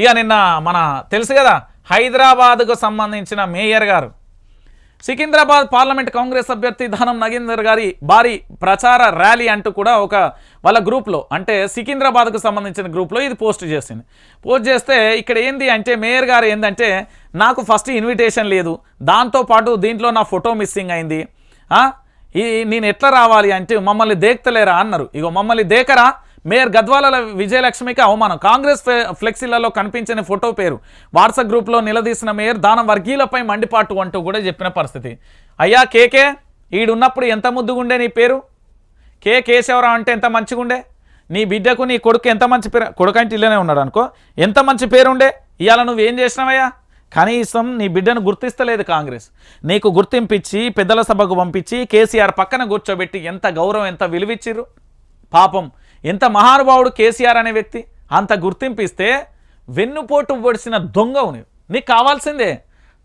ఇక నిన్న మన తెలుసు కదా హైదరాబాద్కు సంబంధించిన మేయర్ గారు. సికింద్రాబాద్ పార్లమెంట్ కాంగ్రెస్ అభ్యర్థి ధనం నగేందర్ గారి భారీ ప్రచార ర్యాలీ అంటూ కూడా ఒక వాళ్ళ గ్రూప్లో అంటే సికింద్రాబాద్కు సంబంధించిన గ్రూప్లో ఇది పోస్ట్ చేసింది. పోస్ట్ చేస్తే ఇక్కడ ఏంది అంటే మేయర్ గారు ఏంటంటే నాకు ఫస్ట్ ఇన్విటేషన్ లేదు దాంతోపాటు దీంట్లో నా ఫోటో మిస్సింగ్ అయింది. ఈ నేను ఎట్లా రావాలి అంటే మమ్మల్ని దేక్తలేరా అన్నారు. ఇగో మమ్మల్ని దేకరా? మేయర్ గద్వాల విజయలక్ష్మికి అవమానం. కాంగ్రెస్ ఫ్లెక్సీలలో కనిపించని ఫోటో పేరు. వాట్సాప్ గ్రూప్లో నిలదీసిన మేయర్ దానం వర్గీయులపై మండిపాటు అంటూ కూడా చెప్పిన పరిస్థితి. అయ్యా కేకే ఈడున్నప్పుడు ఎంత ముద్దుగుండే నీ పేరు? కే కేశవరావు అంటే ఎంత మంచిగుండే? నీ బిడ్డకు నీ కొడుకు ఎంత మంచి పేరు? కొడుకు అంటే ఇల్లనే ఉన్నాడు అనుకో. ఎంత మంచి పేరుండే? ఇవాళ నువ్వేం చేసినావయ్యా? కనీసం నీ బిడ్డను గుర్తిస్తలేదు కాంగ్రెస్. నీకు గుర్తింపిచ్చి పెద్దల సభకు పంపించి కేసీఆర్ పక్కన కూర్చోబెట్టి ఎంత గౌరవం ఎంత విలువిచ్చిర్రు? పాపం ఎంత మహానుభావుడు కేసీఆర్ అనే వ్యక్తి? అంత గుర్తింపిస్తే వెన్నుపోటు పొడిసిన దొంగవు నీవు నీకు కావాల్సిందే.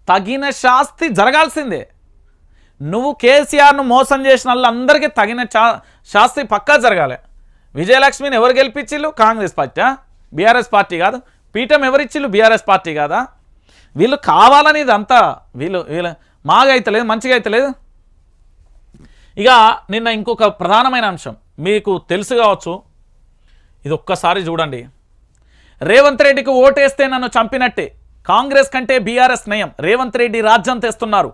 తగిన శాస్తి జరగాల్సిందే. నువ్వు కేసీఆర్ను మోసం చేసిన వాళ్ళందరికీ తగిన చా శాస్త్రి పక్కా జరగాలి. విజయలక్ష్మిని ఎవరు గెలిపించిళ్ళు కాంగ్రెస్ పార్టీ బీఆర్ఎస్ పార్టీ కాదు. పీఠం ఎవరిచ్చిళ్ళు? బీఆర్ఎస్ పార్టీ కాదా? వీళ్ళు కావాలని ఇదంతా. వీళ్ళు వీళ్ళు మాగా అయితలేదు మంచిగా అయితలేదు ఇక నిన్న ఇంకొక ప్రధానమైన అంశం. మీకు తెలుసు కావచ్చు ఇది ఒక్కసారి చూడండి. రేవంత్ రెడ్డికి ఓటేస్తే నన్ను చంపినట్టే. కాంగ్రెస్ కంటే బీఆర్ఎస్ నయం. రేవంత్ రెడ్డి రాజ్యం తెస్తున్నారు.